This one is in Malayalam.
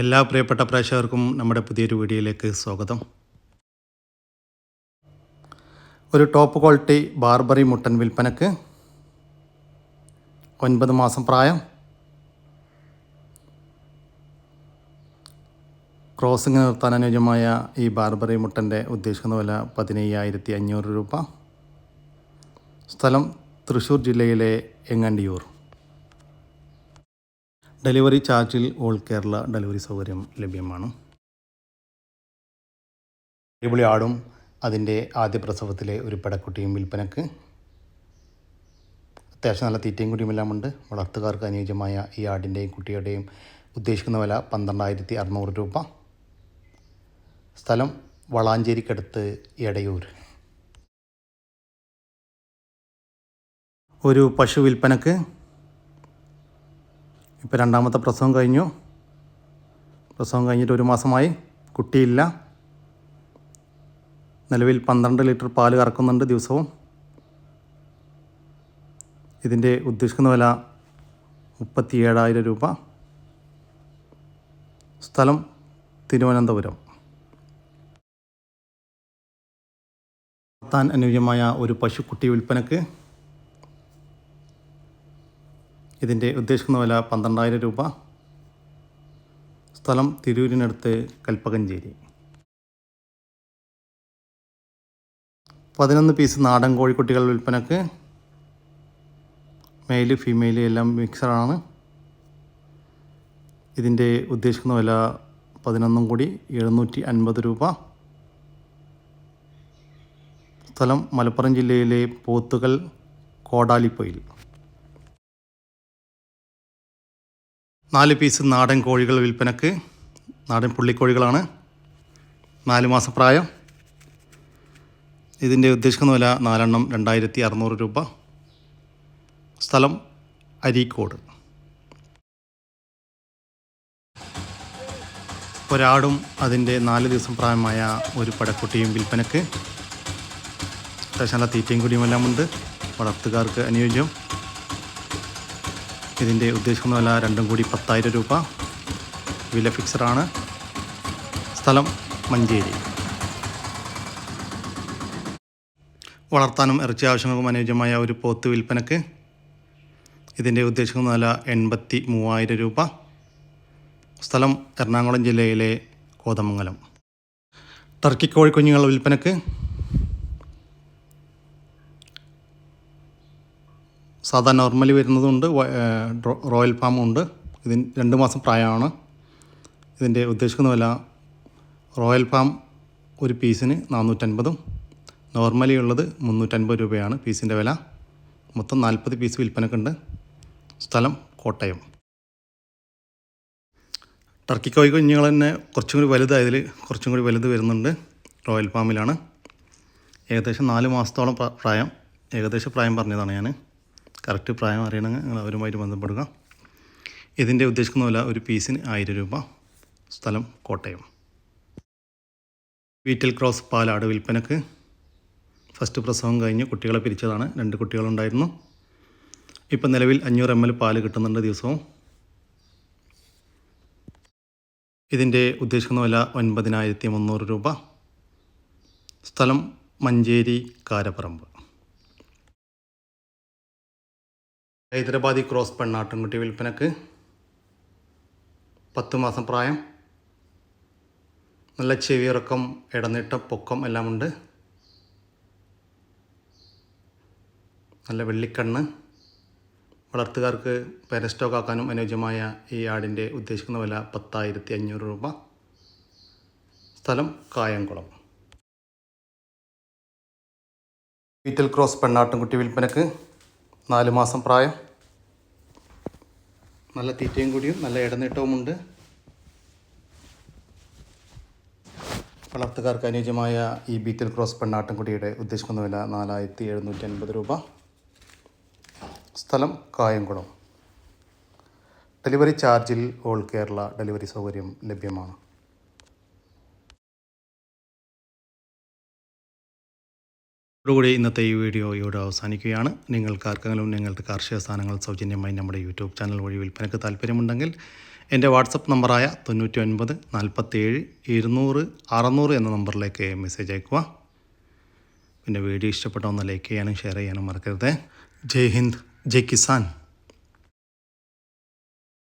എല്ലാ പ്രിയപ്പെട്ട പ്രേക്ഷകർക്കും നമ്മുടെ പുതിയൊരു വീഡിയോയിലേക്ക് സ്വാഗതം. ഒരു ടോപ്പ് ക്വാളിറ്റി ബാർബറി മുട്ടൻ വിൽപ്പനക്ക് ഒൻപത് മാസം പ്രായം. ക്രോസിംഗ് നിർത്താൻ അനുയോജ്യമായ ഈ ബാർബറി മുട്ടന്റെ ഉദ്ദേശിക്കുന്ന വില പതിനയ്യായിരത്തി അഞ്ഞൂറ് രൂപ. സ്ഥലം തൃശ്ശൂർ ജില്ലയിലെ എങ്ങണ്ടിയൂർ. ഡെലിവറി ചാർജിൽ ഓൾ കേരള ഡെലിവറി സൗകര്യം ലഭ്യമാണ്. അടിപൊളി ആടും അതിന്റെ ആദ്യ പ്രസവത്തിലെ ഒരു പെടക്കുട്ടിയും വിൽപ്പനക്ക്. അത്യാവശ്യം നല്ല തീറ്റയും കുട്ടിയും എല്ലാം ഉണ്ട്. വളർത്തുകാർക്ക് അനുയോജ്യമായ ഈ ആടിന്റെയും കുട്ടിയുടെയും ഉദ്ദേശിക്കുന്ന വില പന്ത്രണ്ടായിരത്തി അറുന്നൂറ് രൂപ. സ്ഥലം വളാഞ്ചേരിക്കടുത്ത് എടയൂർ. ഒരു പശു വിൽപ്പനക്ക് ഇപ്പോൾ രണ്ടാമത്തെ പ്രസവം കഴിഞ്ഞു. പ്രസവം കഴിഞ്ഞിട്ട് ഒരു മാസമായി. കുട്ടിയില്ല. നിലവിൽ പന്ത്രണ്ട് ലിറ്റർ പാൽ കറക്കുന്നുണ്ട് ദിവസവും. ഇതിന്റെ ഉദ്ദേശിക്കുന്ന വില മുപ്പത്തി ഏഴായിരം രൂപ. സ്ഥലം തിരുവനന്തപുരം. താൻ അനുയോജ്യമായ ഒരു പശുക്കുട്ടി വിൽപ്പനക്ക് ഇതിന്റെ ഉദ്ദേശിക്കുന്ന വില പന്ത്രണ്ടായിരം രൂപ. സ്ഥലം തിരൂരിനടുത്ത് കൽപ്പകഞ്ചേരി. പതിനൊന്ന് പീസ് നാടൻ കോഴിക്കുട്ടികൾ വിൽപ്പനക്ക്. മെയിൽ ഫീമെയിൽ എല്ലാം മിക്സറാണ് ഇതിന്റെ ഉദ്ദേശിക്കുന്ന വില പതിനൊന്നും കൂടി എഴുന്നൂറ്റി അൻപത് രൂപ. സ്ഥലം മലപ്പുറം ജില്ലയിലെ പോത്തുകൽ കോടാലിപ്പൊയിൽ. നാല് പീസ് നാടൻ കോഴികൾ വിൽപ്പനക്ക് നാടൻ പുള്ളിക്കോഴികളാണ്. നാല് മാസം പ്രായം. ഇതിന്റെ ഉദ്ദേശിക്കുന്ന വില നാലെണ്ണം രണ്ടായിരത്തി അറുന്നൂറ് രൂപ. സ്ഥലം അരീക്കോട്. ഒരാടും അതിന്റെ നാല് ദിവസം പ്രായമായ ഒരു പടക്കുട്ടിയും വിൽപ്പനക്ക്. അത്യാവശ്യം നല്ല തീറ്റയും കുടിയും എല്ലാം ഉണ്ട്. വളർത്തുകാർക്ക് അനുയോജ്യം. ഇതിന്റെ ഉദ്ദേശിക്കുന്ന വില രണ്ടും കൂടി പത്തായിരം രൂപ. വില ഫിക്സഡാണ്. സ്ഥലം മഞ്ചേരി. വളർത്താനും ഇറച്ചി ആവശ്യങ്ങൾക്കും അനുയോജ്യമായ ഒരു പോത്ത് വിൽപ്പനക്ക് ഇതിന്റെ ഉദ്ദേശിക്കുന്ന വില എൺപത്തി മൂവായിരം രൂപ. സ്ഥലം എറണാകുളം ജില്ലയിലെ കോതമംഗലം. ടർക്കി കോഴിക്കുഞ്ഞുങ്ങൾ വിൽപ്പനക്ക് സാധാ നോർമലി വരുന്നതുണ്ട് റോയൽ ഫാമും ഉണ്ട് ഇതിന് രണ്ട് മാസം പ്രായമാണ്. ഇതിന്റെ ഉദ്ദേശിക്കുന്ന വില റോയൽ ഫാം ഒരു പീസിന് നാനൂറ്റൻപതും നോർമലി ഉള്ളത് മുന്നൂറ്റൻപത് രൂപയാണ് പീസിന്റെ വില. മൊത്തം നാൽപ്പത് പീസ് വിൽപ്പനക്കുണ്ട്. സ്ഥലം കോട്ടയം. ടർക്കി കോഴി കുഞ്ഞുങ്ങൾ തന്നെ കുറച്ചും കൂടി വലുതായതിൽ കുറച്ചും കൂടി വലുത് വരുന്നുണ്ട് റോയൽ ഫാമിലാണ് ഏകദേശം നാല് മാസത്തോളം പ്രായം. ഏകദേശം പ്രായം പറഞ്ഞതാണ് ഞാൻ. കറക്റ്റ് പ്രായം അറിയണമെങ്കിൽ നിങ്ങൾ അവരുമായിട്ട് ബന്ധപ്പെടുക. ഇതിന്റെ ഉദ്ദേശിക്കുന്ന ഒരു പീസിന് ആയിരം രൂപ സ്ഥലം കോട്ടയം. വീറ്റിൽ ക്രോസ് പാലാട് വിൽപ്പനക്ക് ഫസ്റ്റ് പ്രസവം കഴിഞ്ഞ് കുട്ടികളെ പിരിച്ചതാണ്. രണ്ട് കുട്ടികളുണ്ടായിരുന്നു. ഇപ്പം നിലവിൽ അഞ്ഞൂറ് എം എൽ പാൽ കിട്ടുന്നുണ്ട് ദിവസവും. ഇതിന്റെ ഉദ്ദേശിക്കുന്ന വില ഒൻപതിനായിരത്തി മുന്നൂറ് രൂപ. സ്ഥലം മഞ്ചേരി കാരപ്പറമ്പ്. ഹൈദരാബാദി ക്രോസ് പെണ്ണാട്ടുംകുട്ടി വിൽപ്പനക്ക് പത്ത് മാസം പ്രായം. നല്ല ചെവിയിറക്കം ഇടനീട്ടം പൊക്കം എല്ലാം ഉണ്ട് നല്ല വെള്ളിക്കണ്ണ്. വളർത്തുകാർക്ക് പെരസ്റ്റോക്ക് ആക്കാനും അനുയോജ്യമായ ഈ ആടിന്റെ ഉദ്ദേശിക്കുന്ന വില പത്തായിരത്തി അഞ്ഞൂറ് രൂപ. സ്ഥലം കായംകുളം. വീറ്റൽ ക്രോസ് പെണ്ണാട്ടുംകുട്ടി വിൽപ്പനക്ക് നാല് മാസം പ്രായം. നല്ല തീറ്റയും കൂടിയും നല്ല ഇടനീട്ടവുമുണ്ട് വളർത്തുകാർക്ക് അനുയോജ്യമായ ഈ ബീറ്റൽ ക്രോസ് പെണ്ണാട്ടുംകുട്ടിയുടെ ഉദ്ദേശിക്കുന്ന വില നാലായിരത്തി എഴുന്നൂറ്റി അൻപത് രൂപ. സ്ഥലം കായംകുളം. ഡെലിവറി ചാർജിൽ ഓൾ കേരള ഡെലിവറി സൗകര്യം ലഭ്യമാണ്. ഇതോടുകൂടി ഇന്നത്തെ ഈ വീഡിയോ ഇവിടെ അവസാനിക്കുകയാണ്. നിങ്ങൾക്ക് ആർക്കെങ്കിലും നിങ്ങളുടെ കാർഷിക സാധനങ്ങൾ സൗജന്യമായി നമ്മുടെ യൂട്യൂബ് ചാനൽ വഴി വിൽപ്പനയ്ക്ക് താല്പര്യമുണ്ടെങ്കിൽ എന്റെ വാട്സപ്പ് നമ്പറായ തൊണ്ണൂറ്റി ഒൻപത് നാൽപ്പത്തേഴ് ഇരുന്നൂറ് അറുന്നൂറ് എന്ന നമ്പറിലേക്ക് മെസ്സേജ് അയക്കുക പിന്നെ വീഡിയോ ഇഷ്ടപ്പെട്ട ഒന്ന് ലൈക്ക് ചെയ്യാനും ഷെയർ ചെയ്യാനും മറക്കരുത്. ജയ് ഹിന്ദ് ജയ് കിസാൻ.